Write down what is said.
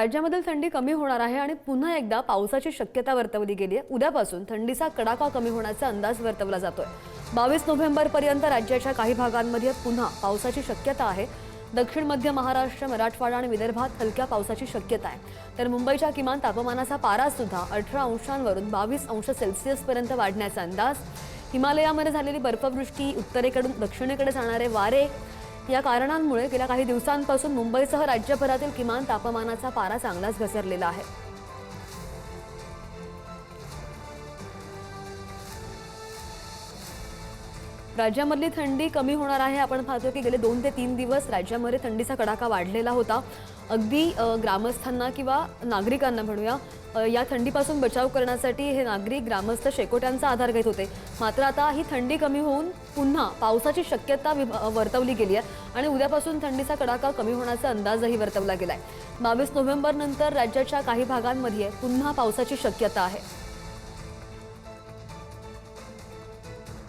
राज्यामधील थंडी कमी होणार आहे आणि पुन्हा एकदा पावसाची शक्यता वर्तवली गेली आहे. उद्यापासून थंडीचा कडाका कमी होण्याचा अंदाज वर्तवला जातोय. बावीस नोव्हेंबरपर्यंत राज्याच्या काही भागांमध्ये पुन्हा पावसाची शक्यता आहे. दक्षिण मध्य महाराष्ट्र मराठवाडा आणि विदर्भात हलक्या पावसाची शक्यता आहे. तर मुंबईच्या किमान तापमानाचा पारा सुद्धा अठरा अंशांवरून बावीस अंश सेल्सिअसपर्यंत वाढण्याचा अंदाज. हिमालयामध्ये झालेली बर्फवृष्टी उत्तरेकडून दक्षिणेकडे जाणारे वारे या कारणांमुळे गेल्या काही दिवसांपासून मुंबईसह राज्यभरातील किमान तापमानाचा पारा चांगलाच घसरलेला आहे. राज्यामधली थंडी कमी होणार आहे. आपण पाहतो की गेले दोन ते तीन दिवस राज्यामध्ये थंडीचा कडाका वाढलेला होता. अगदी ग्रामस्थांना किंवा नागरिकांना म्हणूया या थंडीपासून बचाव करण्यासाठी हे नागरिक ग्रामस्थ शेकोट्यांचा आधार घेत होते. मात्र आता ही थंडी कमी होऊन पुन्हा पावसाची शक्यता विभ- वर्तवली गेली आहे आणि उद्यापासून थंडीचा कडाका कमी होण्याचा अंदाजही वर्तवला गेला आहे बावीस नोव्हेंबरनंतर राज्याच्या काही भागांमध्ये पुन्हा पावसाची शक्यता आहे.